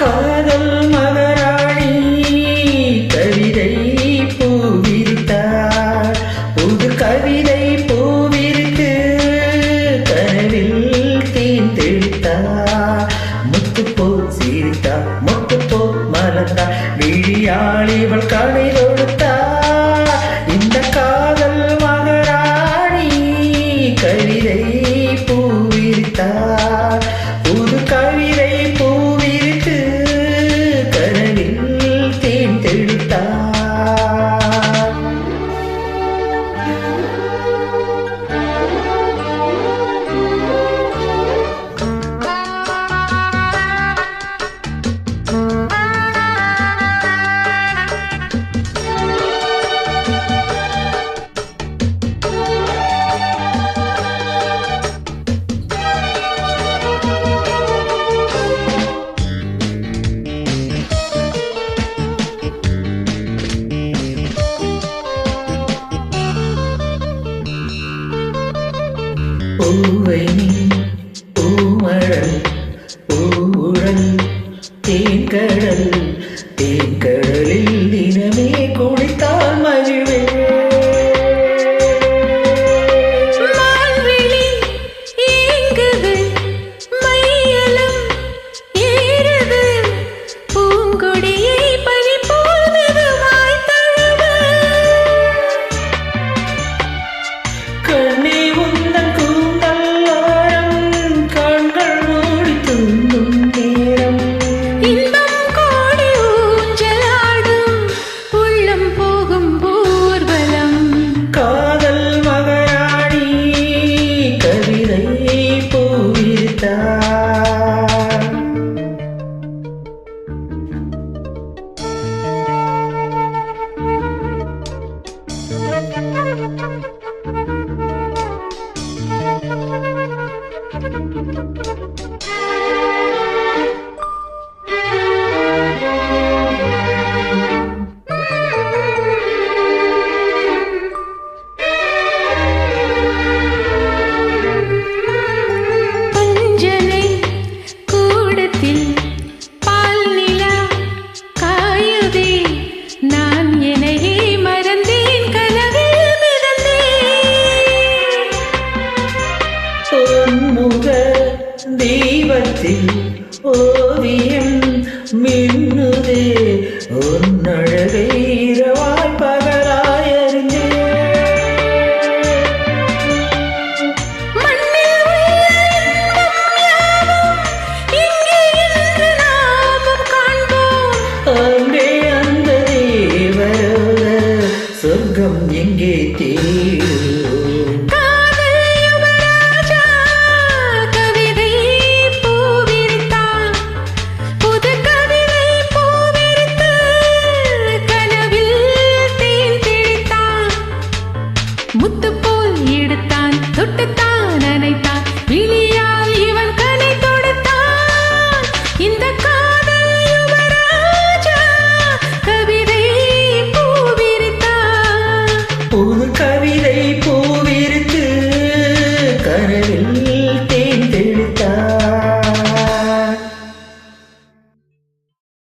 காதல் மகராணி கவிதை பூவிரித்தார். புது கவிதை பூவிரித்து கனவில் தீந்தெடுத்தார் முத்து போல் சிரித்தார் முத்து போல் மலர்ந்தார். விழியாளிவள் இவள் பூவை நீ பூமழல் பூவுடல் தேன்கடல் தேன்கடலில் தினமே குளித்தால் மகிழ்வே தெய்வத்தில் ஓவியம் மின்னுதே உன்னழகை இரவாய் பகலாய் அறிந்தே. அங்கே அந்த தேவரோக சொர்க்கம் எங்கே தேடும்? முத்து